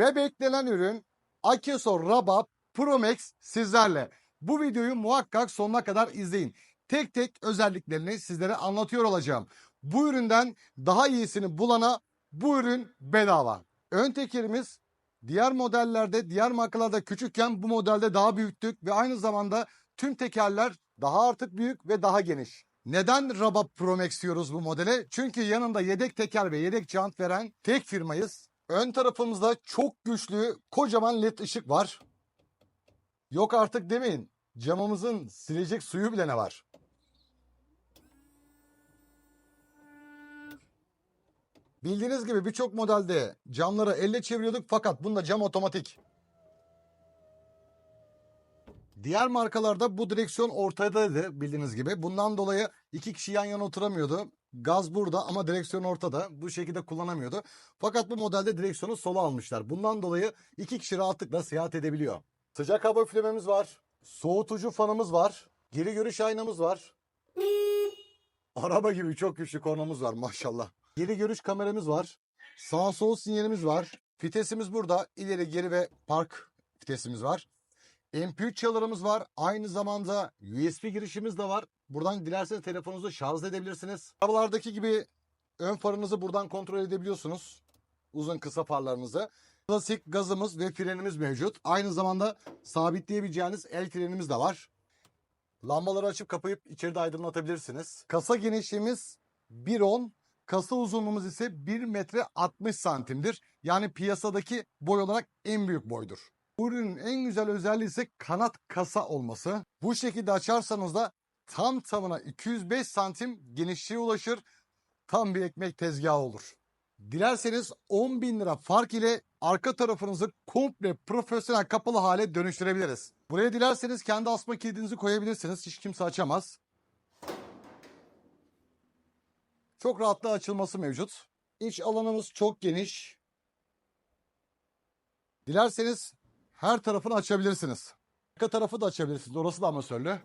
Ve beklenen ürün Akeso Raba Pro Max sizlerle. Bu videoyu muhakkak sonuna kadar izleyin. Tek tek özelliklerini sizlere anlatıyor olacağım. Bu üründen daha iyisini bulana bu ürün bedava. Ön tekerimiz diğer modellerde, diğer markalarda küçükken bu modelde daha büyüktük ve aynı zamanda tüm tekerler daha artık büyük ve daha geniş. Neden Rabab Pro Max diyoruz bu modele? Çünkü yanında yedek teker ve yedek jant veren tek firmayız. Ön tarafımızda çok güçlü kocaman led ışık var. Yok artık demeyin. Camımızın silecek suyu bile ne var? Bildiğiniz gibi birçok modelde camları elle çeviriyorduk fakat bunda cam otomatik. Diğer markalarda bu direksiyon ortadaydı bildiğiniz gibi. Bundan dolayı iki kişi yan yana oturamıyordu. Gaz burada ama direksiyon ortada. Bu şekilde kullanamıyordu. Fakat bu modelde direksiyonu sola almışlar. Bundan dolayı iki kişi rahatlıkla seyahat edebiliyor. Sıcak hava üflememiz var. Soğutucu fanımız var. Geri görüş aynamız var. Araba gibi çok güçlü kornamız var maşallah. Geri görüş kameramız var. Sağ sol sinyalimiz var. Vitesimiz burada. İleri geri ve park vitesimiz var. MP3 çalarımız var. Aynı zamanda USB girişimiz de var. Buradan dilerseniz telefonunuzu şarj edebilirsiniz. Arabalardaki gibi ön farınızı buradan kontrol edebiliyorsunuz. Uzun kısa farlarınızı. Klasik gazımız ve frenimiz mevcut. Aynı zamanda sabitleyebileceğiniz el frenimiz de var. Lambaları açıp kapayıp içeride aydınlatabilirsiniz. Kasa genişliğimiz 1.10. Kasa uzunluğumuz ise 1 metre 60 santimdir. Yani piyasadaki boy olarak en büyük boydur. Bu ürünün en güzel özelliği ise kanat kasa olması. Bu şekilde açarsanız da tam tamına 205 santim genişliğe ulaşır. Tam bir ekmek tezgahı olur. Dilerseniz 10 bin lira fark ile arka tarafınızı komple profesyonel kapalı hale dönüştürebiliriz. Buraya dilerseniz kendi asma kilidinizi koyabilirsiniz. Hiç kimse açamaz. Çok rahatla açılması mevcut. İç alanımız çok geniş. Dilerseniz her tarafını açabilirsiniz. Arka tarafı da açabilirsiniz. Orası da amasörlü.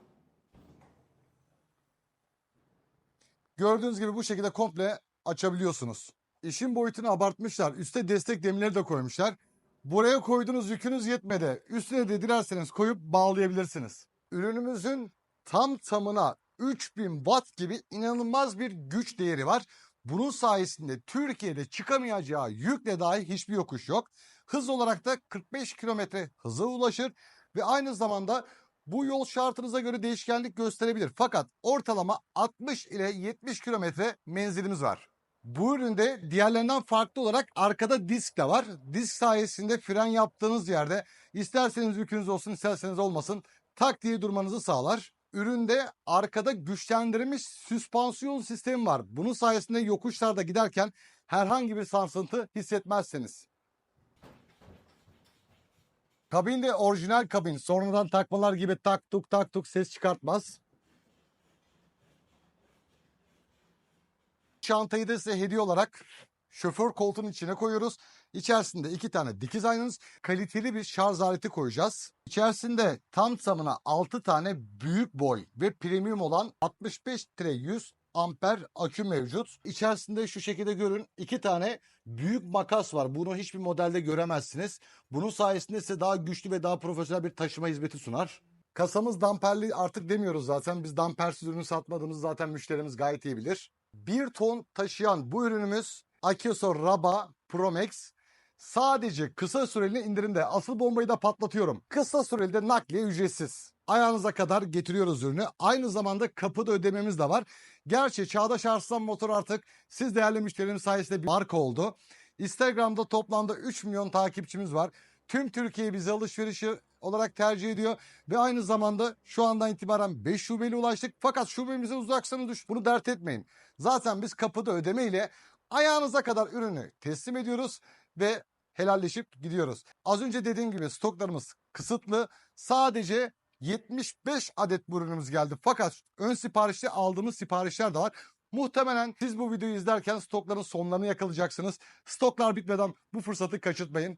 Gördüğünüz gibi bu şekilde komple açabiliyorsunuz. İşin boyutunu abartmışlar. Üste destek demirleri de koymuşlar. Buraya koyduğunuz yükünüz yetmedi. Üstüne de dilerseniz koyup bağlayabilirsiniz. Ürünümüzün tam tamına 3000 watt gibi inanılmaz bir güç değeri var. Bunun sayesinde Türkiye'de çıkamayacağı yükle dahi hiçbir yokuş yok. Hız olarak da 45 kilometre hıza ulaşır ve aynı zamanda bu yol şartınıza göre değişkenlik gösterebilir. Fakat ortalama 60 ile 70 kilometre menzilimiz var. Bu üründe diğerlerinden farklı olarak arkada disk de var. Disk sayesinde fren yaptığınız yerde isterseniz yükünüz olsun isterseniz olmasın tak diye durmanızı sağlar. Üründe arkada güçlendirilmiş süspansiyon sistemi var. Bunun sayesinde yokuşlarda giderken herhangi bir sarsıntı hissetmezseniz. Kabin de orijinal kabin. Sonradan takmalar gibi tak tuk tak tuk ses çıkartmaz. Çantayı da size hediye olarak şoför koltuğunun içine koyuyoruz. İçerisinde iki tane dikiz aynanız, kaliteli bir şarj aleti koyacağız. İçerisinde tam tamına 6 tane büyük boy ve premium olan 65-100 amper akü mevcut. İçerisinde şu şekilde görün iki tane büyük makas var. Bunu hiçbir modelde göremezsiniz. Bunun sayesinde size daha güçlü ve daha profesyonel bir taşıma hizmeti sunar. Kasamız damperli artık demiyoruz zaten. Biz dampersiz ürünü satmadığımız zaten müşterimiz gayet iyi bilir. Bir ton taşıyan bu ürünümüz Akeso Raba Pro Max sadece kısa süreli indirimde. Asıl bombayı da patlatıyorum. Kısa süreli de nakliye ücretsiz. Ayağınıza kadar getiriyoruz ürünü. Aynı zamanda kapıda ödememiz de var. Gerçi Çağdaş Arslan Motor artık siz değerli müşterilerimiz sayesinde bir marka oldu. Instagram'da toplamda 3 milyon takipçimiz var. Tüm Türkiye bizi alışverişi olarak tercih ediyor ve aynı zamanda şu andan itibaren 5 şubeli ulaştık. Fakat şubemize uzaksanız düş bunu dert etmeyin. Zaten biz kapıda ödeme ile ayağınıza kadar ürünü teslim ediyoruz ve helalleşip gidiyoruz. Az önce dediğim gibi stoklarımız kısıtlı. Sadece 75 adet ürünümüz geldi. Fakat ön siparişte aldığımız siparişler de var. Muhtemelen siz bu videoyu izlerken stokların sonlarını yakalayacaksınız. Stoklar bitmeden bu fırsatı kaçırtmayın.